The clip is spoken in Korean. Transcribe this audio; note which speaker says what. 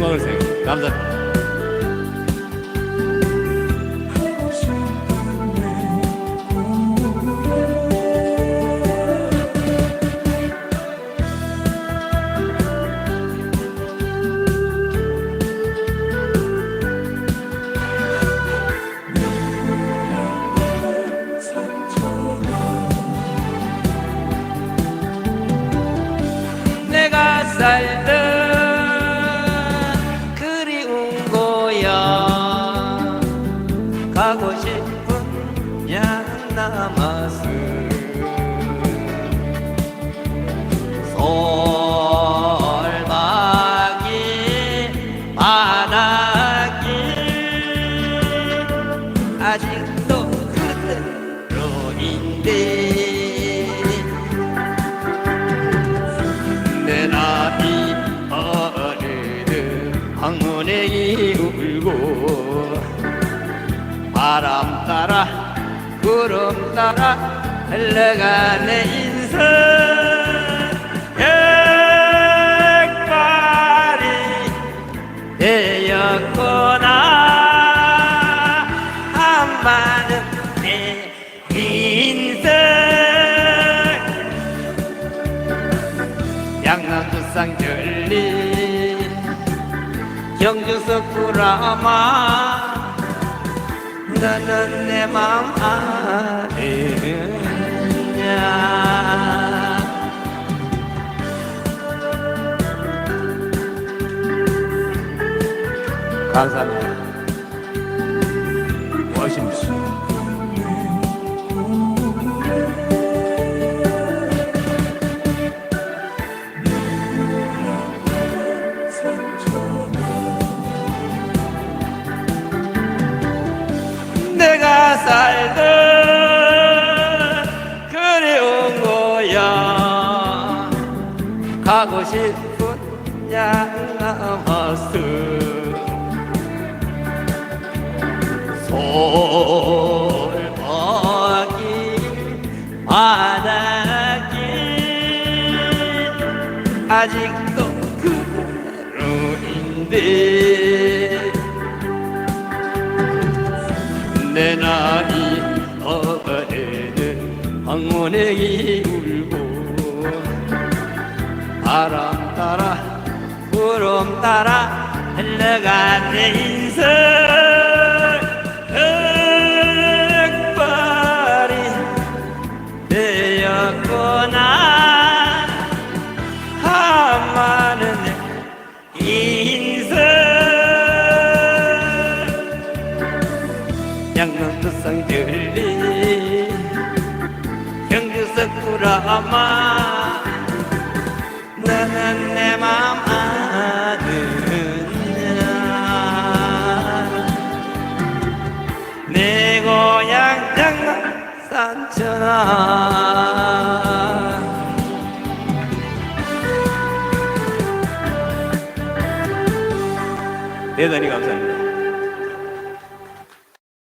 Speaker 1: 영광을 생각 감사합니다.
Speaker 2: 가고 싶은 양 남았어 솔박이 바 바람 따라 구름 따라 흘러가는 인생. 백발이 되었구나. 한마는 내 인생. 양남도 쌍절리 경주서 구라마 너는 내맘 아느냐
Speaker 1: 감사합니다. 멋있습니다.
Speaker 2: 가고 싶은 양마스 솔박이 바닥이 아직도 그대로인데. 내 나이 어에는 황혼의 울고 바람 따라 구름 따라 흘러간 내 인생. 흑발이 되었구나. 한마는 인생. 양남도 쌍들리 경주서 구라마 너는 내맘 아느냐 내 고향 양남 산천아
Speaker 1: 대단히 감사합니다.